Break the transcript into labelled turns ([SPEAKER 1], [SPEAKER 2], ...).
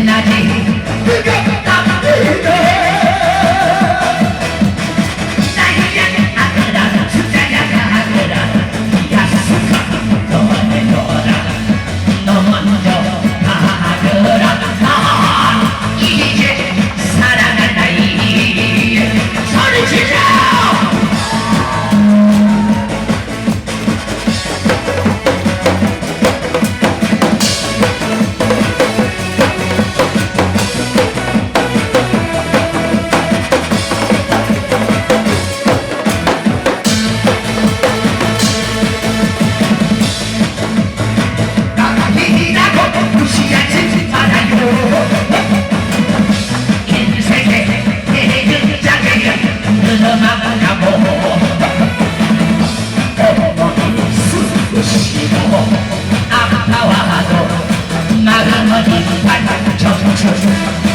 [SPEAKER 1] not me. 지고 아까워도 나가면 이판 정수